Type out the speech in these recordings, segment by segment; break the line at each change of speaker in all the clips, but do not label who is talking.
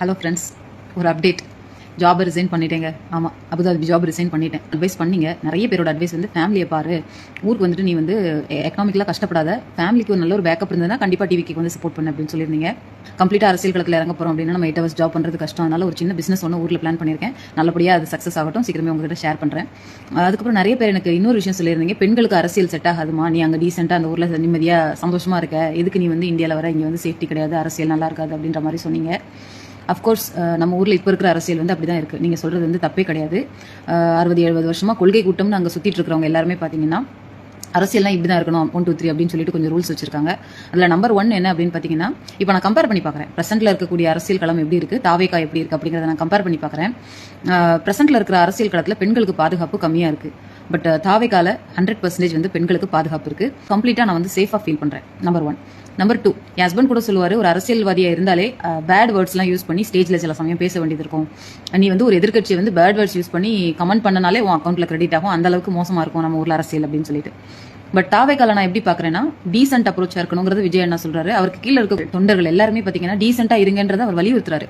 Hello friends ஒரு update job resign பண்ணிட்டேங்க. ஆமாம் அபுதாபி ஜாப் ரிசைன் பண்ணிட்டேன். அட்வைஸ் பண்ணீங்க. நிறைய பேரோட அட்வைஸ் வந்து ஃபேமிலியை பாரு. ஊருக்கு வந்துட்டு நீ வந்து எக்கனாமிக்கலாக கஷ்டப்படாத. ஃபேமிலிக்கு ஒரு நல்ல ஒரு பேக்கப் இருந்ததுன்னா கண்டிப்பாக டிவிக்கு வந்து சப்போர்ட் பண்ணு அப்படின்னு சொல்லியிருந்தீங்க. கம்ப்ளீட்டாக அரசியல் களத்தில் இறங்க போகிறோம் அப்படின்னா நம்ம எயிட் ஹவர்ஸ் ஜாப் பண்ணுறது கஷ்டம். அதனால ஒரு சின்ன பிஸ்னஸ் ஒன்று ஊரில் பிளான் பண்ணியிருக்கேன். நல்லபடியாக அது சக்ஸஸ் ஆகட்டும். சீக்கிரமே உங்ககிட்ட ஷேர் பண்ணுறேன் அதுக்கப்புறம் நிறைய பேர் எனக்கு இன்னொரு விஷயம் சொல்லியிருந்தீங்க. பெண்களுக்கு அரசியல் செட் ஆகாதுமா நீ அங்கே டீசெண்டாக அந்த ஊரில் நிம்மதியாக சந்தோஷமாக இருக்க. எதுக்கு நீ வந்து இந்தியாவில் வர? இங்கே வந்து சேஃப்டி கிடையாது. அரசியல் நல்லா இருக்காது அப்படின்ற மாதிரி சொன்னீங்க. அஃப்கோர்ஸ் uh, நம்ம ஊரில் இப்போ இருக்கிற அரசியல் வந்து அப்படி தான் இருக்குது நீங்கள் சொல்கிறது வந்து தப்பே கிடையாது. Uh, அறுபது எழுபது வருஷமாக கொள்கை கூட்டம்னு அங்கே சுற்றிட்டு இருக்கிறவங்க எல்லாருமே பார்த்தீங்கன்னா அரசியல்லாம் இப்படி தான் இருக்கணும் ஒன் டூ த்ரீ அப்படின்னு சொல்லிட்டு கொஞ்சம் ரூல்ஸ் வச்சிருக்காங்க. அதில் நம்பர் ஒன் என்ன அப்படின்னு பார்த்தீங்கன்னா இப்போ நான் கம்பேர் பண்ணி பார்க்குறேன் ப்ரெசென்ட்டில் இருக்கக்கூடிய அரசியல் களம் எப்படி இருக்குது தாவேக்கா எப்படி இருக்குது அப்படிங்கிறத நான் கம்பேர் பண்ணி பார்க்குறேன் ப்ரெசென்ட்டில் uh, இருக்கிற அரசியல் களத்தில் பெண்களுக்கு பாதுகாப்பு கம்மியாக இருக்குது பட் uh, தாவைக்கால ஹண்ட்ரட் பர்சன்டேஜ் வந்து பெண்களுக்கு பாதுகாப்பு இருக்குது கம்ப்ளீட்டாக நான் வந்து சேஃபாக ஃபீல் பண்ணுறேன் நம்பர் ஒன் நம்பர் டூ என் ஹஸ்பண்ட் கூட சொல்லுவார் ஒரு அரசியல்வாதியாக இருந்தாலே பேட் வேர்ட்ஸ்லாம் யூஸ் பண்ணி ஸ்டேஜில் சில சமயம் பேச வேண்டியது இருக்கும். நீ வந்து ஒரு எதிர்க்கட்சியை வந்து பேட் வேர்ட்ஸ் யூஸ் பண்ணி கமெண்ட் பண்ணனாலே உன் அக்கௌண்ட்டில் கிரெடிட் ஆகும். அந்த அளவுக்கு மோசமாக இருக்கும் நம்ம ஊரில் அரசியல் அப்படின்னு சொல்லிட்டு. பட் தாவேக்கால நான் எப்படி பார்க்குறேன்னா டீசென்ட் அப்ரோச்சாக இருக்கணுங்கிறது விஜய் என்ன சொல்றாரு. அவருக்கு கீழே இருக்க தொண்டர்கள் எல்லாருமே பார்த்தீங்கன்னா டீசென்டா இருங்கன்றதை அவர் வலியுறுத்துறாரு.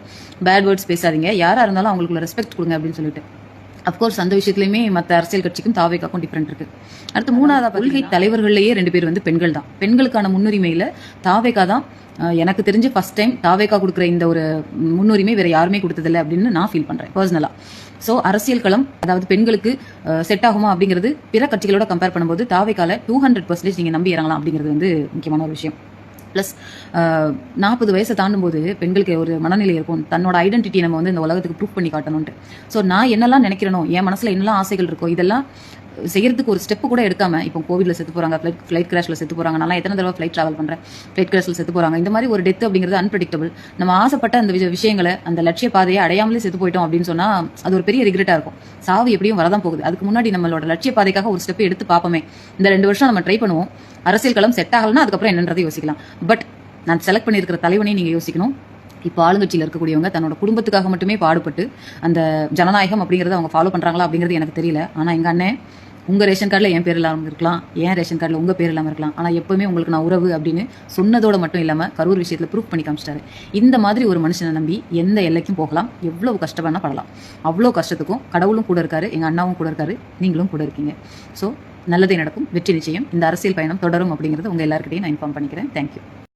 பேட் வேர்ட்ஸ் பேசாதீங்க. யாராக இருந்தாலும் அவங்களுக்கு ரெஸ்பெக்ட் கொடுங்க அப்படின்னு சொல்லிட்டு. அப்கோர்ஸ் அந்த விஷயத்துலையுமே மற்ற அரசியல் கட்சிக்கும் தாவேக்காக்கும் டிஃப்ரெண்ட் இருக்கு. அடுத்து மூணாவது கொள்கை தலைவர்கள்லேயே ரெண்டு பேர் வந்து பெண்கள் தான். பெண்களுக்கான முன்னுரிமையில் தாவேக்கா தான் எனக்கு தெரிஞ்சு ஃபர்ஸ்ட் டைம் தாவேக்கா கொடுக்குற இந்த ஒரு முன்னுரிமை வேற யாருமே கொடுத்ததில்லை அப்படின்னு நான் ஃபீல் பண்றேன் பர்சனலா ஸோ அரசியல் களம் அதாவது பெண்களுக்கு செட் ஆகுமா அப்படிங்கிறது பிற கட்சிகளோட கம்பேர் பண்ணும்போது தாவேக்கால டூ ஹண்ட்ரட் பர்சன்டேஜ் நீங்கள் நம்பி இறங்கலாம் அப்படிங்கிறது வந்து முக்கியமான ஒரு விஷயம். ப்ளஸ் நாற்பது வயசை தாண்டும் போது பெண்களுக்கு ஒரு மனநிலை இருக்கும். தன்னோட ஐடென்டிட்டி நம்ம வந்து இந்த உலகத்துக்கு ப்ரூவ் பண்ணி காட்டணும்ட்டு ஸோ நான் என்னெல்லாம் நினைக்கிறனோ என் மனசில் என்னெல்லாம் ஆசைகள் இருக்கோ இதெல்லாம் செய்யறதுக்கு ஒரு ஸ்டெப் கூட எடுக்காம இப்போ கோவிட்ல செத்து போறாங்க ஃபிளைட் ஃபிளைட் கிராஷ்ல செத்து போறாங்க நான் எத்தனை தடவை ஃபிளைட் டிராவல் பண்றேன்? ஃபிளைட் கிராஷ்ல செத்து போறாங்க. இந்த மாதிரி ஒரு டெத் அப்படிங்கிறது அன்பிரடிக்டபிள் நம்ம ஆசைப்பட்ட அந்த விஷயங்களை அந்த லட்சிய பாதையை அடையாமலே செத்து போயிட்டோம் அப்படின்னு சொன்னா அது ஒரு பெரிய ரிக்ரெட்டாக இருக்கும். சாவு எப்படியும் வரதான் போகுது. அதுக்கு முன்னாடி நம்மளோட லட்சிய பாதைக்காக ஒரு ஸ்டெப் எடுத்து பார்ப்போமே. இந்த ரெண்டு வருஷம் நம்ம ட்ரை பண்ணுவோம். அரசியல் களம் செட் ஆகலன்னா அதுக்கப்புறம் என்னன்றதை யோசிக்கலாம். பட் நான் செலக்ட் பண்ணியிருக்கிற தலைவனையும் நீங்க யோசிக்கணும். இப்போ ஆளுங்கட்சியில் இருக்கக்கூடியவங்க தன்னோட குடும்பத்துக்காக மட்டுமே பாடுபட்டு அந்த ஜனநாயகம் அப்படிங்கிறத அவங்க ஃபாலோ பண்ணுறாங்களா அப்படிங்கிறது எனக்கு தெரியல. ஆனால் எங்கள் அண்ணன் உங்கள் ரேஷன் கார்டில் என் பேர் இல்லாமல் இருக்கலாம் ஏன் ரேஷன் கார்டில் உங்கள் பேர் இல்லாமல் இருக்கலாம். ஆனால் எப்போவுமே உங்களுக்கு நான் உறவு அப்படின்னு சொன்னதோட மட்டும் இல்லாமல் கரூர் விஷயத்தில் ப்ரூஃப் பண்ணி காமிச்சிட்டாரு. இந்த மாதிரி ஒரு மனுஷனை நம்பி எந்த எல்லைக்கும் போகலாம் எவ்வளவு கஷ்டப்படனா படலாம். அவ்வளோ கஷ்டத்துக்கும் கடவுளும் கூட இருக்காரு எங்கள் அண்ணாவும் கூட இருக்காரு நீங்களும் கூட இருக்கீங்க. ஸோ நல்லதே நடக்கும் வெற்றி நிச்சயம். இந்த அரசியல் பயணம் தொடரும் அப்படிங்கிறது உங்கள் எல்லாருக்கிட்டையும் நான் இன்ஃபார்ம் பண்ணிக்கிறேன். தேங்க்யூ